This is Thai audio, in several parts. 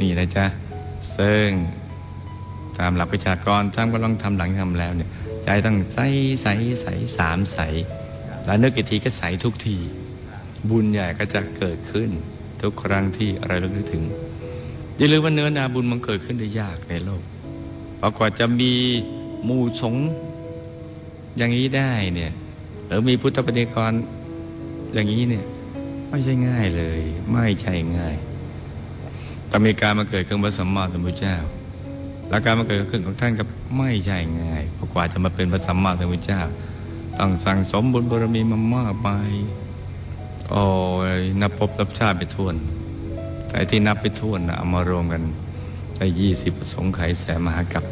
นี่นะจ๊ะซึ่งตามหลักประชากรท่านก็ต้องทำหลังทำแล้วเนี่ยใจต้องใสใสใสสามใส แล้วนึกอีกทีก็ใสทุกที บุญใหญ่ก็จะเกิดขึ้น ทุกครั้งที่เราเลึกถึงอย่าลืมว่าเนื้อนาบุญมันเกิดขึ้นได้ยากในโลกเพรากว่าจะมีหมู่สงอย่างนี้ได้เนี่ยหรือมีพุทธปฏิกรอย่างนี้เนี่ยไม่ใช่ง่ายเลย ไม่ใช่ง่าย ต้องมีการมาเกิดขึ้นพระสัมมาสัมพุทธเจ้า และการมาเกิดขึ้นของท่านก็ไม่ใช่ง่ายเพราะกว่าจะมาเป็นพระสัมมาสัมพุทธเจ้า ต้องสั่งสมบุญบารมีมามากมายโอ้ยนับพบนับชาติไปทวน แต่ที่นับไปทวนนะเอามารวมกันได้ยี่สิบสงไขยแสนมหากับ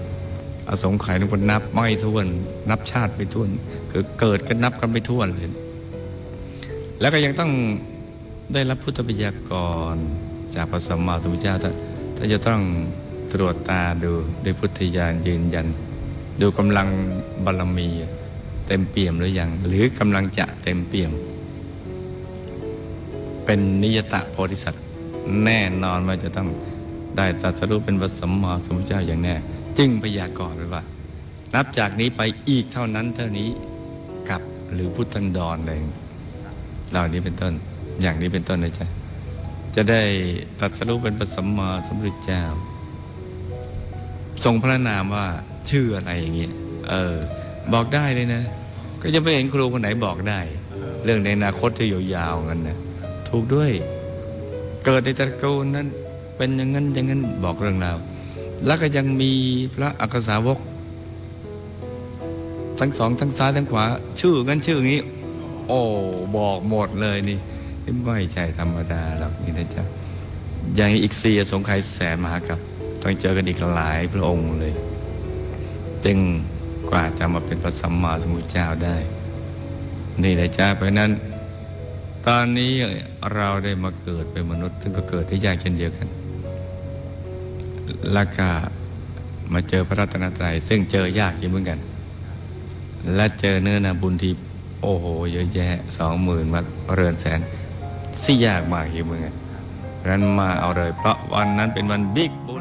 อสงไขยทุกคนนับไม่ทวน นับชาติไปทวนคือเกิดก็นับกันไปทวนเลยแล้วก็ยังต้องได้รับพุทธปัญญากร จากพระสัมมาสัมพุทธเจ้าถ้าถ้าจะต้องตรวจตาดูด้วยพุทธญาณยืนยัน ดูกำลังบารมีเต็มเปี่ยมหรือยังหรือกำลังจะเต็มเปี่ยม เป็นนิยตะโพธิสัตว์แน่นอนว่าจะต้องได้ตรัสรู้เป็นพระสัมมาสัมพุทธเจ้าอย่างแน่ จึงพยากรณ์ไว้ว่า นับจากนี้ไปอีกเท่านั้นเท่านี้กับหรือพุทธันดรเองเหล่านี้เป็นต้นอย่างนี้เป็นต้นนะจ๊ะ จะได้ตรัสรู้เป็นพระสัมมาสัมพุทธเจ้า ทรงพระนามว่าชื่ออะไรอย่างเงี้ยเออ บอกได้เลยนะ ก็ยังไม่เห็นครูคนไหนบอกได้ เรื่องในอนาคตที่ยาวๆงั้นนะถูกด้วย เกิดในตระกูลนั้น เป็นอย่างนั้นอย่างนั้นบอกเรื่องราวแล้วก็ยังมีพระอักษาวก ทั้งสองทั้งซ้ายทั้งขวา ชื่องั้นชื่องี้ โอ้บอกหมดเลยนี่ ไม่ใช่ธรรมดาหรอกนี่นะจ๊ะอย่างอีกสี่สงไขยแสนมหากับต้องเจอกันอีกหลายพระองค์เลยจึงกว่าจะมาเป็นพระสัมมาสัมพุทธเจ้าได้ นี่นะจ๊ะเพราะนั้น ตอนนี้เราได้มาเกิดเป็นมนุษย์ซึ่งก็เกิดได้ยากเช่นเดียวกัน แล้วก็มาเจอพระรัตนตรัยซึ่งเจอยากอยู่เหมือนกัน และเจอเนื้อนาบุญที่โอ้โห เยอะแยะสองหมื่นมาเรือนแสน สี่ยากมากอยู่เหมือนกันนั้นมาเอาเลยเพราะวันนั้นเป็นวันบิ๊กบุ